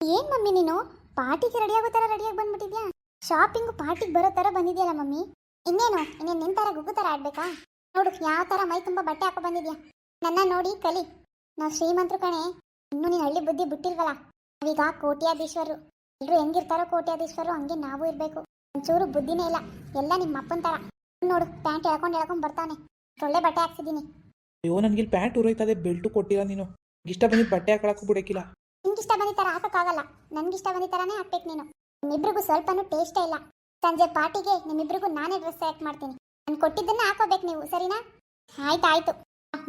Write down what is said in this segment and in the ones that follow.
ಏನ್ ಮಮ್ಮಿ ನೀನು? ಪಾರ್ಟಿಗೆ ರೆಡಿ ಆಗೋ ತರ ರೆಡಿಯಾಗಿ ಬಂದ್ಬಿಟ್ಟಿದ್ಯಾ? ಶಾಪಿಂಗ್ ಪಾರ್ಟಿಗೆ ಬರೋ ತರ ಬಂದಿದ್ಯಲ್ಲ ಮಮ್ಮಿ? ಇನ್ನೇನು? ಇನ್ನೇನು ನಿನ್ ತರ ಗುಗ್ಗು ತರ ಆಡ್ಬೇಕಾ? ನೋಡು, ಯಾವ ತರ ಮೈ ತುಂಬಾ ಬಟ್ಟೆ ಹಾಕೋ ಬಂದಿದ್ಯಾ? ನನ್ನ ನೋಡಿ, ಕಲಿ. ನಾವು ಶ್ರೀಮಂತರು ಕಣೆ. ಇನ್ನೂ ನೀನು ಹಳ್ಳಿ ಬುದ್ಧಿ ಬಿಟ್ಟಿಲ್ವಲ್ಲ? ನಾವೀಗ ಕೋಟ್ಯಾಧೀಶ್ವರು. ಎಲ್ರು ಹೆಂಗಿರ್ತಾರೋ ಕೋಟ್ಯಾಧೀಶ್ವರರು ಹಂಗೆ ನಾವು ಇರ್ಬೇಕು. ಒಂಚೂರು ಬುದ್ಧಿನೇ ಇಲ್ಲ. ಎಲ್ಲ ನಿಮ್ಮ ಅಪ್ಪನ ತರ. ನೋಡು, ಪ್ಯಾಂಟ್ ಎಳ್ಕೊಂಡು ಎಳ್ಕೊಂಡು ಬರ್ತಾನೆ. ಒಳ್ಳೆ ಬಟ್ಟೆ ಹಾಕ್ಸಿದ್ದೀನಿ. ಅಯ್ಯೋ ನನಗೆ ಪ್ಯಾಂಟ್ ಉರೋಯ್ತದೆ, ಬೆಲ್ಟು ಕೊಟ್ಟಿಲ್ಲ ನೀನು. ಇಷ್ಟ ಬಂದಿದ್ದು ಬಟ್ಟೆ ಹಾಕೊಳಕ್ಕೂ ಬಿಡಕ್ಕಿಲ್ಲ. ನಿಂಗಿಷ್ಟ ಬಂದಿದ್ದ ಥರ ಹಾಕಕ್ಕಾಗಲ್ಲ. ನನ್ಗಿಷ್ಟ ಬಂದಿದ್ದ ಥರನೇ ಹಾಕ್ಬೇಕು ನೀನು. ನಿಮ್ಮಿಬ್ರಿಗೂ ಸ್ವಲ್ಪನೂ ಟೇಸ್ಟೇ ಇಲ್ಲ. ಸಂಜೆ ಪಾರ್ಟಿಗೆ ನಿಮ್ಮಿಬ್ರಿಗೂ ನಾನೇ ಡ್ರೆಸ್ ಸೆಲೆಕ್ಟ್ ಮಾಡ್ತೀನಿ. ನಾನು ಕೊಟ್ಟಿದ್ದನ್ನ ಹಾಕೋಬೇಕು ನೀವು, ಸರಿನಾ? ಆಯ್ತು ಆಯ್ತು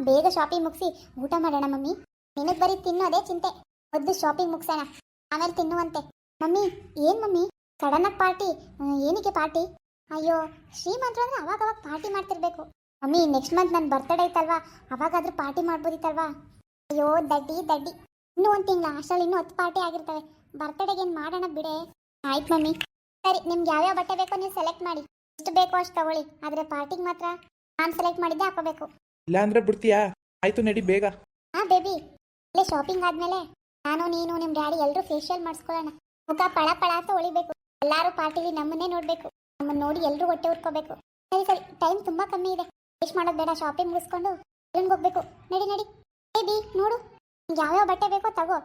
ಬೇಗ ಶಾಪಿಂಗ್ ಮುಗಿಸಿ ಊಟ ಮಾಡೋಣ ಮಮ್ಮಿ. ನಿನಗೆ ಬರೀ ತಿನ್ನೋದೇ ಚಿಂತೆ. ಮೊದಲು ಶಾಪಿಂಗ್ ಮುಗಿಸೋಣ. ಆಮೇಲೆ ತಿನ್ನುವಂತೆ. ಮಮ್ಮಿ, ಏನು ಮಮ್ಮಿ? ಸಡನ್ನಾಗಿ ಪಾರ್ಟಿ ಏನಕ್ಕೆ ಪಾರ್ಟಿ? ಅಯ್ಯೋ, ಶ್ರೀಮಂತರು ಅಂದರೆ ಅವಾಗ ಅವಾಗ ಪಾರ್ಟಿ ಮಾಡ್ತಿರ್ಬೇಕು. ಮಮ್ಮಿ ನೆಕ್ಸ್ಟ್ ಮಂತ್ ನನ್ನ ಬರ್ತಡೇ ಐತಲ್ವಾ? ಅವಾಗಾದ್ರೂ ಪಾರ್ಟಿ ಮಾಡ್ಬೋದಿತ್ತಲ್ವಾ? ಅಯ್ಯೋ, ದಡ್ಡಿ ದಡ್ಡಿ. ಇನ್ನೂ ಒಂದು ತಿಂಗಳ ಅಷ್ಟರಲ್ಲಿ ಇನ್ನೂ ಹತ್ತು ಪಾರ್ಟಿ ಆಗಿರ್ತವೆ. ಬರ್ತಡೇಗೆ ಏನು ಮಾಡೋಣ ಬಿಡೆ? ಆಯ್ತು ಮಮ್ಮಿ. ಸರಿ ನಿಮ್ಗೆ ಯಾವ್ಯಾವ ಬಟ್ಟೆ ಬೇಕೋ ನೀವು ಸೆಲೆಕ್ಟ್ ಮಾಡಿ. ಎಷ್ಟು ಬೇಕೋ ಅಷ್ಟು ತಗೊಳ್ಳಿ. ಆದರೆ ಪಾರ್ಟಿಗೆ ಮಾತ್ರ ನಾನು ಸೆಲೆಕ್ಟ್ ಮಾಡಿದ್ದೆ ಹಾಕೋಬೇಕು ಇಲ್ಲ ಅಂದ್ರೆ ಬಿಡ್ತೀಯಾ? ಆಯ್ತು ನಡಿ ಬೇಗ. ಹಾ ಬೇಬಿ ಇಲ್ಲೇ ಶಾಪಿಂಗ್ ಆದ್ಮೇಲೆ ನಾನು ನೀನು ನಿಮ್ಮ ಡ್ಯಾಡಿ ಎಲ್ಲರೂ ಫೇಶಿಯಲ್ ಮಾಡಿಸ್ಕೊಳ್ಳೋಣ. ಮುಖ ಪಳ ಪಳ ಅಂತ ಹೊಳಿಬೇಕು. ಎಲ್ಲರೂ ಪಾರ್ಟಿಲಿ ನಮ್ಮನ್ನೇ ನೋಡಬೇಕು. ನಮ್ಮನ್ನ ನೋಡಿ ಎಲ್ಲರೂ ಹೊಟ್ಟೆ ಉರ್ಕೋಬೇಕು. ಸರಿ ಸರಿ. ಟೈಮ್ ತುಂಬಾ ಕಮ್ಮಿ ಇದೆ. ವೇಸ್ಟ್ ಮಾಡೋದು ಬೇಡ. ಶಾಪಿಂಗ್ ಮುಗಿಸ್ಕೊಂಡು ಇಲ್ಲಿಗೆ ಹೋಗ್ಬೇಕು. ನಡಿ ನಡಿ. ಬೇಬಿ ನೋಡು. ಯಾವ್ಯಾವ ಬಟ್ಟೆ ಬೇಕೋ ತಗೋ.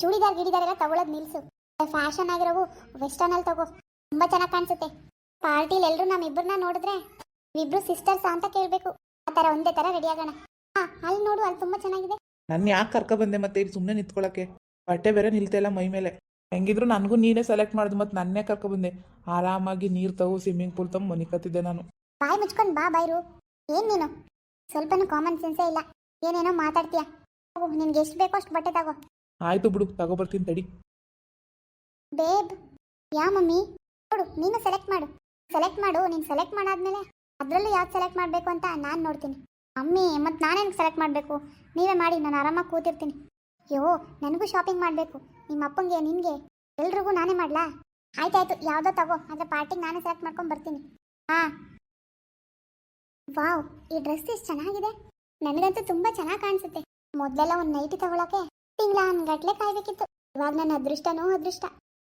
ಚೂಡಿದಾರ್ ಗಿಡಿದಾರ್ ಎಲ್ಲ ತಗೊಳ್ಳೋದು ನಿಲ್ಸು. ಫ್ಯಾಷನ್ ಆಗಿರೋವು ವೆಸ್ಟರ್ನ್ ಅಲ್ಲಿ ತಗೋ. ತುಂಬಾ ಚೆನ್ನಾಗಿ ಕಾಣಿಸುತ್ತೆ. ಪಾರ್ಟಿಲಿ ಎಲ್ಲರೂ ನಮ್ಮಿಬ್ಬರನ್ನ ನೋಡಿದ್ರೆ ಇಬ್ರು ಸಿಸ್ಟರ್ಸ್ ಅಂತ ಕೇಳಬೇಕು. ಆ ತರ ಒಂದೇ ತರ ರೆಡಿ ಆಗೋಣ. ಹಾ ಅಲ್ಲಿ ನೋಡು ಅಲ್ಲಿ ತುಂಬಾ ಚೆನ್ನಾಗಿದೆ. ನನ್ನ ಯಾಕೆ ಕರ್ಕ ಬಂದೆ ಮತ್ತೆ ಇಲ್ಲಿ ಸುಮ್ಮನೆ ನಿಂತ್ಕೊಳಕ್ಕೆ? ಬಟ್ಟೆ ಬೇರೆ ನಿಲ್ತಿಲ್ಲ ಮೈ ಮೇಲೆ. ಹೆಂಗಿದ್ರು ನನಗೂ ನೀನೇ ಸೆಲೆಕ್ಟ್ ಮಾಡಿದ್ ಮತ್ತೆ ನನ್ನೇ ಕರ್ಕ ಬಂದೆ. ಆರಾಮಾಗಿ ನೀರು ತಗೋ ಸ್ವಿಮ್ಮಿಂಗ್ ಪೂಲ್ ತಗೋ ಮನಿಕತ್ತಿದ್ದೆ ನಾನು. ಬಾಯ್ ಮುಚ್ಕೊಂಡು ಬಾ ಬೈರು. ಏನ್ ನೀನು? ಸ್ವಲ್ಪನೂ ಕಾಮನ್ ಸೆನ್ಸೇ ಇಲ್ಲ. ಏನೇನೋ ಮಾತಾಡ್ತೀಯ? ಹೋಗು ನಿನ್ಗೆ ಎಷ್ಟು ಬೇಕೋ ಅಷ್ಟು ಬಟ್ಟೆ ತಗೋ. ಆಯ್ತು ಬಿಡು ತಗೋಬರ್ತೀನಿ ತಡಿ. ಬೇಬ್ ಯಾ ಮಮ್ಮಿ? ನೋಡು ನೀನು ಸೆಲೆಕ್ಟ್ ಮಾಡು. ಸೆಲೆಕ್ಟ್ ಮಾಡು ನೀನು ಸೆಲೆಕ್ಟ್ ಮಾಡಾದ್ಮೇಲೆ ಅದರಲ್ಲೂ ಯಾವ್ದು ಸೆಲೆಕ್ಟ್ ಮಾಡಬೇಕು ಅಂತ ನಾನು ನೋಡ್ತೀನಿ. ಅಮ್ಮಿ ಮತ್ತು ನಾನೇನು ಸೆಲೆಕ್ಟ್ ಮಾಡಬೇಕು? ನೀವೇ ಮಾಡಿ ನಾನು ಆರಾಮಾಗಿ ಕೂತಿರ್ತೀನಿ. ಅಯ್ಯೋ ನನಗೂ ಶಾಪಿಂಗ್ ಮಾಡಬೇಕು. ನಿಮ್ಮ ಅಪ್ಪಂಗೆ ನಿನಗೆ ಎಲ್ರಿಗೂ ನಾನೇ ಮಾಡಲಾ? ಆಯ್ತಾಯ್ತು ಯಾವುದೋ ತಗೋ ಆದರೆ ಪಾರ್ಟಿಗೆ ನಾನೇ ಸೆಲೆಕ್ಟ್ ಮಾಡ್ಕೊಂಡು ಬರ್ತೀನಿ. ಹಾಂ. ವಾವ್ ಈ ಡ್ರೆಸ್ ಎಷ್ಟು ಚೆನ್ನಾಗಿದೆ. ನನಗಂತೂ ತುಂಬಾ ಚೆನ್ನಾಗಿ ಕಾಣಿಸುತ್ತೆ. ಮೊದಲೆಲ್ಲ ಒಂದು ನೈಟಿ ತಗೊಳಕ್ಕೆ ತಿಂಗಳ ಗಟ್ಲೆ ಕಾಯ್ಬೇಕಿತ್ತು. ಇವಾಗ ನನ್ನ ಅದೃಷ್ಟನೋ ಅದೃಷ್ಟ.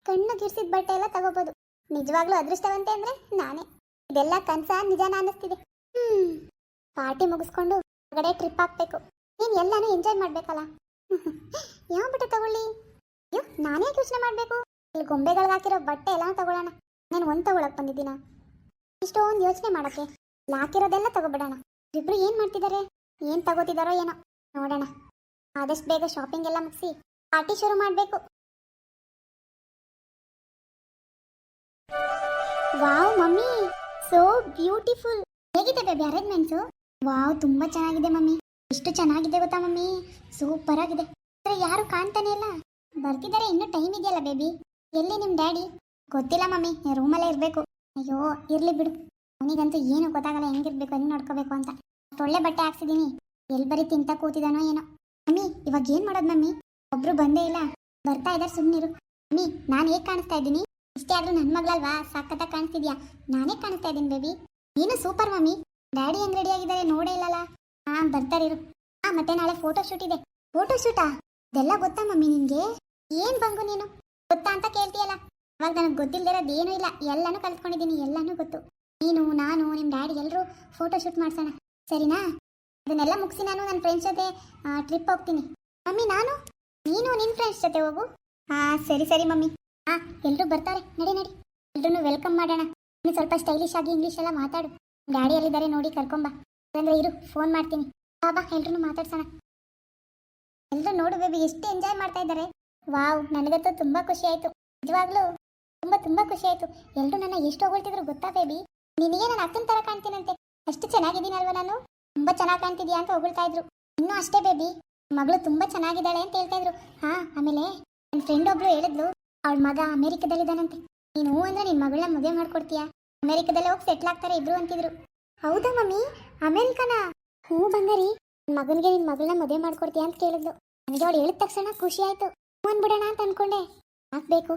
ಕಣ್ಣು ಗಿರ್ಸಿದ ಬಟ್ಟೆ ಎಲ್ಲ ತಗೋಬಹುದು ನಿಜವಾಗ್ಲೂ ಅದೃಷ್ಟವಂತೆ ಅಂದ್ರೆ ನಾನೇ. ಇದೆಲ್ಲ ಕನ್ಸ ನಿಜಾನ ಅನ್ನಿಸ್ತಿದೆ. ಹ್ಮ್. ಪಾರ್ಟಿ ಮುಗಿಸ್ಕೊಂಡು ಹೊರಗಡೆ ಟ್ರಿಪ್ ಹಾಕ್ಬೇಕು ನೀನ್ ಎಲ್ಲಾನು ಎಂಜಾಯ್ ಮಾಡ್ಬೇಕಲ್ಲ? ಯಾವ ಬಟ್ಟೆ ತಗೊಳ್ಳಿ? ಅಯ್ಯೋ, ನಾನೇ ಯೋಚನೆ ಮಾಡ್ಬೇಕು? ಇಲ್ಲಿ ಗೊಂಬೆಗಳಿಗೆ ಹಾಕಿರೋ ಬಟ್ಟೆ ಎಲ್ಲ ತಗೊಳ್ಳೋಣ. ನಾನು ಒಂದ್ ತಗೊಳಕ್ ಬಂದಿದ್ದೀನ? ಇಷ್ಟೊಂದು ಯೋಚನೆ ಮಾಡಕ್ಕೆ. ಹಾಕಿರೋದೆಲ್ಲ ತಗೋಬಿಡೋಣ. ಇಬ್ರು ಏನ್ ಮಾಡ್ತಿದ್ದಾರೆ ಏನ್ ತಗೋತಿದಾರೋ ಏನೋ. ನೋಡೋಣ. ಆದಷ್ಟು ಬೇಗ ಶಾಪಿಂಗ್ ಎಲ್ಲ ಮುಗಿಸಿ ಪಾರ್ಟಿ ಶುರು ಮಾಡಬೇಕು. ವಾವ್ ಮಮ್ಮಿ ಸೋ ಬ್ಯೂಟಿಫುಲ್ ಹೇಗಿದೆ ಬೇಬಿ ಅರೇಂಜ್ಮೆಂಟ್ಸ್ ವಾವ್ ತುಂಬಾ ಚೆನ್ನಾಗಿದೆ ಮಮ್ಮಿ. ಎಷ್ಟು ಚೆನ್ನಾಗಿದೆ ಗೊತ್ತಾ ಮಮ್ಮಿ? ಸೂಪರ್ ಆಗಿದೆ. ಆದ್ರೆ ಯಾರು ಕಾಣ್ತಾನೆ ಇಲ್ಲ. ಬರ್ತಿದ್ದಾರೆ ಇನ್ನೂ ಟೈಮ್ ಇದೆಯಲ್ಲ ಬೇಬಿ ಎಲ್ಲಿ ನಿಮ್ ಡ್ಯಾಡಿ ಗೊತ್ತಿಲ್ಲ ಮಮ್ಮಿ ರೂಮಲ್ಲೇ ಇರಬೇಕು. ಅಯ್ಯೋ, ಇರ್ಲಿ ಬಿಡು. ಅವನಿಗಂತೂ ಏನು ಗೊತ್ತಾಗಲ್ಲ, ಹೆಂಗಿರ್ಬೇಕು ಹೆಂಗ್ ನೋಡ್ಕೋಬೇಕು ಅಂತ. ಒಳ್ಳೆ ಬಟ್ಟೆ ಹಾಕ್ಸಿದೀನಿ. ಎಲ್ಲಿ ಬರೀ ತಿಂತ ಕೂತಿದಾನೋ ಏನೋ. ಮಮ್ಮಿ, ಇವಾಗ ಏನ್ ಮಾಡೋದು ಮಮ್ಮಿ? ಒಬ್ರು ಬಂದೇ ಇಲ್ಲ. ಬರ್ತಾ ಇದಾರೆ ಸುಮ್ಮನಿರು ಮಮ್ಮಿ, ನಾನು ಹೇಗೆ ಕಾಣಿಸ್ತಾ ಇದ್ದೀನಿ? ಇಷ್ಟೇ ಆದ್ರೂ ನನ್ನ ಮಗಳಲ್ವಾ? ಸಾಕತ್ತ ಕಾಣಿಸ್ತಿದ್ಯಾ? ನಾನೇ ಕಾಣಿಸ್ತಾ ಇದ್ದೀನಿ ಬೇಬಿ. ನೀನು ಸೂಪರ್ ಮಮ್ಮಿ. ಡ್ಯಾಡಿ ಹೆಂಗ್ ರೆಡಿ ಆಗಿದ್ದಾರೆ ನೋಡೇ ಇಲ್ಲಲ್ಲ. ಹಾ ಬರ್ತಾರಿರು ಹಾ, ಮತ್ತೆ ನಾಳೆ ಫೋಟೋ ಶೂಟ್ ಇದೆ. ಫೋಟೋ ಶೂಟಾ ಇದೆಲ್ಲ ಗೊತ್ತಾ ಮಮ್ಮಿ ನಿನ್ಗೆ? ಏನ್ ಬಂಗು ನೀನು? ಗೊತ್ತಾ ಅಂತ ಕೇಳ್ತೀಯಲ್ಲ. ಅವಾಗ ನನಗೆ ಗೊತ್ತಿಲ್ಲದಿರೋದು ಏನೂ ಇಲ್ಲ. ಎಲ್ಲಾನು ಕಲ್ತ್ಕೊಂಡಿದ್ದೀನಿ, ಎಲ್ಲಾನು ಗೊತ್ತು. ನೀನು, ನಾನು ನಿಮ್ಮ ಡ್ಯಾಡಿ ಎಲ್ಲರೂ ಫೋಟೋ ಶೂಟ್ ಮಾಡ್ಸೋಣ. ಸರಿನಾ? ಅದನ್ನೆಲ್ಲ ಮುಗಿಸಿ ನಾನು ನನ್ನ ಫ್ರೆಂಡ್ಸ್ ಜೊತೆ ಟ್ರಿಪ್ ಹೋಗ್ತೀನಿ. ಮಮ್ಮಿ, ನಾನು? ನೀನು ನಿನ್ನ ಫ್ರೆಂಡ್ಸ್ ಜೊತೆ ಹೋಗು. ಹಾ ಸರಿ ಸರಿ ಮಮ್ಮಿ. ಹಾ ಎಲ್ಲರೂ ಬರ್ತಾರೆ. ನಡಿ ನಡಿ. ಎಲ್ರೂ ವೆಲ್ಕಮ್ ಮಾಡೋಣ. ನೀನು ಸ್ವಲ್ಪ ಸ್ಟೈಲಿಶ್ ಆಗಿ ಇಂಗ್ಲೀಷ್ ಎಲ್ಲ ಮಾತಾಡು. ಡ್ಯಾಡಿ ಎಲ್ಲಿದ್ದಾರೆ ನೋಡಿ, ಕರ್ಕೊಂಬಾ. ಅಂದ್ರೆ ಇರು ಫೋನ್ ಮಾಡ್ತೀನಿ. ಬಾಬಾ ಬಾ ಎಲ್ರೂ ಮಾತಾಡ್ಸೋಣ. ಎಲ್ಲರೂ ನೋಡು ಬೇಬಿ ಎಷ್ಟು ಎಂಜಾಯ್ ಮಾಡ್ತಾ ಇದ್ದಾರೆ. ವಾವ್, ನನಗಂತೂ ತುಂಬಾ ಖುಷಿ ಆಯ್ತು. ನಿಜವಾಗ್ಲೂ ತುಂಬಾ ತುಂಬಾ ಖುಷಿ ಆಯ್ತು. ಎಲ್ಲರೂ ನನ್ನ ಎಷ್ಟು ಹೊಗಳ್ತಿದ್ರು ಗೊತ್ತಾ ಬೇಬಿ ನಿನಗೆ ನಾನು ಅಕ್ಕನ ಥರ ಕಾಣ್ತೀನಂತೆ? ಅಷ್ಟು ಚೆನ್ನಾಗಿದ್ದೀನಲ್ವಾ ನಾನು? ತುಂಬಾ ಚೆನ್ನಾಗಿ ಕಾಣ್ತಿದ್ಯಾ ಅಂತ ಹೊಗಳ್ತಾ ಇದ್ರು. ಇನ್ನೂ ಅಷ್ಟೇ ಬೇಬಿ ಮಗಳು ತುಂಬಾ ಚೆನ್ನಾಗಿದ್ದಾಳೆ ಅಂತ ಹೇಳ್ತಾ ಇದ್ರು. ಹಾ, ಆಮೇಲೆ ನನ್ನ ಫ್ರೆಂಡ್ ಒಬ್ಳು ಹೇಳಿದ್ಲು, ಅವಳ ಮಗ ಅಮೆರಿಕದಲ್ಲಿದ್ದಾನಂತೆ. ನೀನು ಅಂದ್ರೆ ನಿನ್ ಮಗಳನ್ನ ಮದುವೆ ಮಾಡ್ಕೊಡ್ತೀಯಾ? ಅಮೆರಿಕದಲ್ಲೇ ಹೋಗಿ ಸೆಟ್ಲ್ ಆಗ್ತಾರೆ ಇಬ್ರು ಅಂತಿದ್ರು. ಹೌದಾ ಮಮ್ಮಿ? ಅಮೆರಿಕನ? ಹ್ಞೂ ಬಂಗಾರಿ ನಿನ್ ಮಗನಿಗೆ ನಿನ್ ಮಗಳನ್ನ ಮದುವೆ ಮಾಡ್ಕೊಡ್ತೀಯಾ ಅಂತ ಕೇಳಿದ್ಲು. ನನಗೆ ಅವಳು ಹೇಳಿದ ತಕ್ಷಣ ಖುಷಿ ಆಯ್ತು. ಹ್ಞೂ ಅನ್ಬಿಡೋಣ ಅಂತ ಅನ್ಕೊಂಡೆ. ಹಾಕ್ಬೇಕು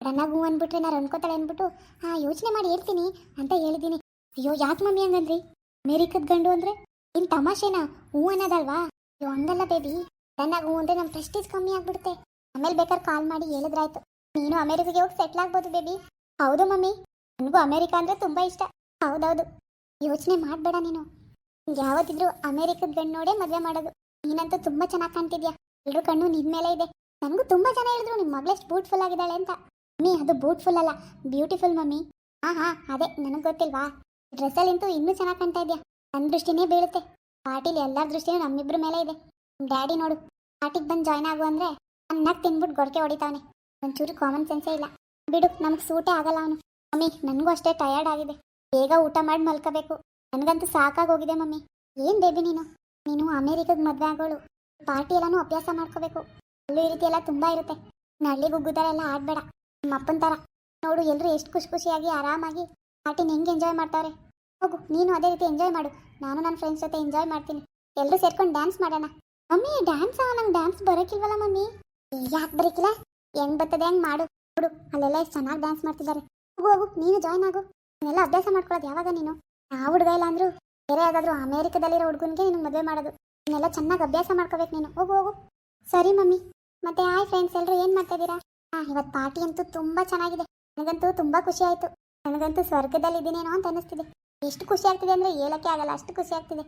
ರನ್ನಾಗ ಹೂ ಅನ್ಬಿಟ್ರೆ ನಾನು ಅನ್ಕೋತಾಳೆ ಅನ್ಬಿಟ್ಟು, ಹಾ ಯೋಚನೆ ಮಾಡಿ ಹೇಳ್ತೀನಿ ಅಂತ ಹೇಳಿದ್ದೀನಿ. ಅಯ್ಯೋ, ಯಾಕೆ ಮಮ್ಮಿ ಹಂಗಂದ್ರಿ? ಅಮೇರಿಕದ ಗಂಡು ಅಂದ್ರೆ ಇನ್ ತಮಾಷೆನಾ? ಹೂ ಅನ್ನೋದಲ್ವಾ? ಅಯ್ಯೋ, ಹಂಗಲ್ಲ ಬೇಬಿ ಸಡನ್ನಾಗಿ ಹೂ ಅಂದ್ರೆ ನಮ್ಮ ಪ್ರೆಸ್ಟೀಜ್ ಕಮ್ಮಿ ಆಗ್ಬಿಡುತ್ತೆ. ಆಮೇಲೆ ಬೇಕಾದ್ರೆ ಕಾಲ್ ಮಾಡಿ ಹೇಳಿದ್ರಾಯ್ತು. ನೀನು ಅಮೆರಿಕಾಗೆ ಹೋಗಿ ಸೆಟ್ಲ್ ಆಗ್ಬೋದು ಬೇಬಿ ಹೌದು ಮಮ್ಮಿ. ನನಗೂ ಅಮೆರಿಕ ಅಂದ್ರೆ ತುಂಬಾ ಇಷ್ಟ. ಹೌದೌದು. ಯೋಚನೆ ಮಾಡಬೇಡ ನೀನು. ಯಾವತ್ತಿದ್ರು ಅಮೆರಿಕದ ಗಂಡು ನೋಡೇ ಮದುವೆ ಮಾಡೋದು. ನೀನಂತೂ ತುಂಬಾ ಚೆನ್ನಾಗಿ ಕಾಣ್ತಿದ್ಯಾ? ಎಲ್ಲರೂ ಕಣ್ಣು ನಿನ್ ಮೇಲೆ ಇದೆ. ನನಗೂ ತುಂಬಾ ಜನ ಹೇಳಿದ್ರು ನಿಮ್ಮ ಮಗಳಷ್ಟು ಬ್ಯೂಟಿಫುಲ್ ಆಗಿದ್ದಾಳೆ ಅಂತ. ಮಮ್ಮಿ, ಅದು ಬ್ಯೂಟಿಫುಲ್ ಅಲ್ಲ. Beautiful mummy. ಹಾ ಹಾ ಅದೇ. ನನಗೆ ಗೊತ್ತಿಲ್ವಾ? ಡ್ರೆಸ್ಸಲ್ಲಂತೂ ಇನ್ನೂ ಚೆನ್ನಾಗಿ ಕಾಣ್ತಾ ಇದೆಯಾ? ನನ್ನ ದೃಷ್ಟಿನೇ ಬೀಳುತ್ತೆ. ಪಾರ್ಟಿಲಿ ಎಲ್ಲ ದೃಷ್ಟಿನೂ ನಮ್ಮಿಬ್ರ ಮೇಲೆ ಇದೆ. ಡ್ಯಾಡಿ ನೋಡು ಪಾರ್ಟಿಗೆ ಬಂದು ಜಾಯ್ನ್ ಆಗು ಅಂದ್ರೆ ಅನ್ನಕ್ಕೆ ತಿನ್ಬಿಟ್ಟು ಗೊರಕೆ ಹೊಡಿತಾನೆ ಒಂಚೂರು ಕಾಮನ್ ಸೆನ್ಸೇ ಇಲ್ಲ. ಬಿಡು, ನಮಗೆ ಸೂಟೇ ಆಗಲ್ಲ ಅವನು. ಮಮ್ಮಿ, ನನಗೂ ಅಷ್ಟೇ ಟಯರ್ಡ್ ಆಗಿದೆ. ಬೇಗ ಊಟ ಮಾಡಿ ಮಲ್ಕೋಬೇಕು. ನನಗಂತೂ ಸಾಕಾಗಿ ಹೋಗಿದೆ ಮಮ್ಮಿ. ಏನ್ ಬೇಬಿ ನೀನು? ನೀನು ಅಮೇರಿಕಾಗೆ ಮದುವೆ ಆಗೋಳು. ಪಾರ್ಟಿ ಎಲ್ಲಾನು ಅಭ್ಯಾಸ ಮಾಡ್ಕೋಬೇಕು. ಅಲ್ಲೂ ಈ ರೀತಿ ಎಲ್ಲ ತುಂಬಾ ಇರುತ್ತೆ. ನಳ್ಳಿ ಗುಗ್ಗುದಾರ ಎಲ್ಲ ಆಡ್ಬೇಡ ನಿಮ್ಮ ಅಪ್ಪನ ತರ ನೋಡು, ಎಲ್ರು ಎಷ್ಟು ಖುಷಿ ಖುಷಿಯಾಗಿ ಆರಾಮಾಗಿ ಪಾರ್ಟಿನ ಹೆಂಗೆ ಎಂಜಾಯ್ ಮಾಡ್ತಾರೆ ಹೋಗು, ನೀನು ಅದೇ ರೀತಿ ಎಂಜಾಯ್ ಮಾಡು. ನಾನು ನನ್ನ ಫ್ರೆಂಡ್ಸ್ ಜೊತೆ ಎಂಜಾಯ್ ಮಾಡ್ತೀನಿ. ಎಲ್ಲರೂ ಸೇರ್ಕೊಂಡು ಡ್ಯಾನ್ಸ್ ಮಾಡೋಣ. ಮಮ್ಮಿ ಡ್ಯಾನ್ಸ್ ನಂಗೆ ಡ್ಯಾನ್ಸ್ ಬರೋಕ್ಕಿಲ್ವಲ್ಲ ಮಮ್ಮಿ? ಯಾಕೆ ಬರೀಕಿಲ್ಲ? ಹೆಂಗ್ ಬರ್ತದೆ ಹೆಂಗ್ ಮಾಡು. ನೋಡು, ಅಲ್ಲೆಲ್ಲ ಎಷ್ಟು ಚೆನ್ನಾಗಿ ಡ್ಯಾನ್ಸ್ ಮಾಡ್ತಿದ್ದಾರೆ. ಹೋಗು ಹೋಗು, ನೀನು ಜಾಯ್ನ್ ಆಗು. ನೀನೆಲ್ಲ ಅಭ್ಯಾಸ ಮಾಡ್ಕೊಳ್ಳೋದು ಯಾವಾಗ ನೀನು? ಆ ಹುಡುಗ ಇಲ್ಲ ಅಂದ್ರು, ಬೇರೆ ಯಾವ್ದಾದ್ರು ಅಮೇರಿಕದಲ್ಲಿರೋ ಹುಡುಗನಿಗೆ ನಿನ್ನ ಮದುವೆ ಮಾಡೋದು. ಇನ್ನೆಲ್ಲ ಚೆನ್ನಾಗಿ ಅಭ್ಯಾಸ ಮಾಡ್ಕೋಬೇಕು ನೀನು. ಹೋಗು ಹೋಗು. ಸರಿ ಮಮ್ಮಿ. ಮತ್ತೆ ಹಾಯ್ ಫ್ರೆಂಡ್ಸ್ ಎಲ್ಲರೂ ಏನು ಮಾಡ್ತಾ ಇದ್ದೀರಾ? ಹಾ ಇವತ್ತು ಪಾರ್ಟಿ ಅಂತೂ ತುಂಬಾ ಚೆನ್ನಾಗಿದೆ. ನನಗಂತೂ ತುಂಬಾ ಖುಷಿ ಆಯ್ತು. ನನಗಂತೂ ಸ್ವರ್ಗದಲ್ಲಿ ಇದ್ದೀನೇನೋ ಅಂತ ಅನಿಸ್ತಿದೆ ಎಷ್ಟು ಖುಷಿ ಆಗ್ತಿದೆ ಅಂದ್ರೆ ಹೇಳಕ್ಕೆ ಆಗಲ್ಲ, ಅಷ್ಟು ಖುಷಿ ಆಗ್ತಿದೆ.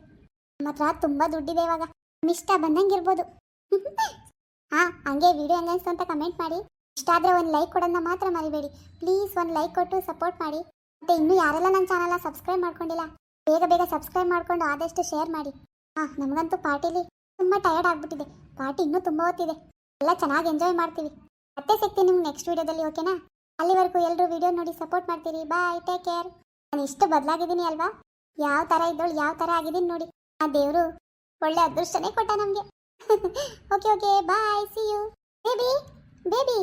ನಮ್ಮ ಹತ್ರ ತುಂಬಾ ದುಡ್ಡಿದೆ ಇವಾಗ. ಇಷ್ಟ ಬಂದಂಗೆ ಇರ್ಬೋದು ಹಾ, ಹಂಗೆ ವಿಡಿಯೋ ಹೆಂಗ ಅಂತ ಕಮೆಂಟ್ ಮಾಡಿ. ಇಷ್ಟ ಆದ್ರೆ ಒಂದು ಲೈಕ್ ಕೊಡೋದನ್ನ ಮಾತ್ರ ಮರಿಬೇಡಿ. ಪ್ಲೀಸ್ ಒಂದು ಲೈಕ್ ಕೊಟ್ಟು ಸಪೋರ್ಟ್ ಮಾಡಿ. ಮತ್ತೆ ಇನ್ನೂ ಯಾರೆಲ್ಲ ನನ್ನ ಚಾನಲ್ನ ಸಬ್ಸ್ಕ್ರೈಬ್ ಮಾಡ್ಕೊಂಡಿಲ್ಲ, ಬೇಗ ಬೇಗ ಸಬ್ಸ್ಕ್ರೈಬ್ ಮಾಡ್ಕೊಂಡು ಆದಷ್ಟು ಶೇರ್ ಮಾಡಿ. ಹಾ, ನಮಗಂತೂ ಪಾರ್ಟಿಲಿ ತುಂಬಾ ಟಯರ್ಡ್ ಆಗ್ಬಿಟ್ಟಿದೆ. ಪಾರ್ಟಿ ಇನ್ನೂ ತುಂಬಾ ಹೊತ್ತಿದೆ. ಎಲ್ಲ ಚೆನ್ನಾಗಿ ಎಂಜಾಯ್ ಮಾಡ್ತೀವಿ. ಮತ್ತೆ ಸಿಗ್ತೀನಿ ನಿಮ್ಗೆ ನೆಕ್ಸ್ಟ್ ವೀಡಿಯೋದಲ್ಲಿ ಓಕೆನಾ ಅಲ್ಲಿವರೆಗೂ ಎಲ್ಲರೂ ವಿಡಿಯೋ ನೋಡಿ ಸಪೋರ್ಟ್ ಮಾಡ್ತೀರಿ. ಬಾಯ್ ಟೇಕ್ ಕೇರ್ ನಾನು ಇಷ್ಟು ಬದಲಾಗಿದ್ದೀನಿ ಅಲ್ವಾ? ಯಾವ ಥರ ಇದ್ದೋಳು ಯಾವ ಥರ ಆಗಿದ್ದೀನಿ ನೋಡಿ. ಆ ದೇವರು ಒಳ್ಳೆ ಅದೃಷ್ಟನೇ ಕೊಟ್ಟ ನಮಗೆ. Okay okay bye see you baby baby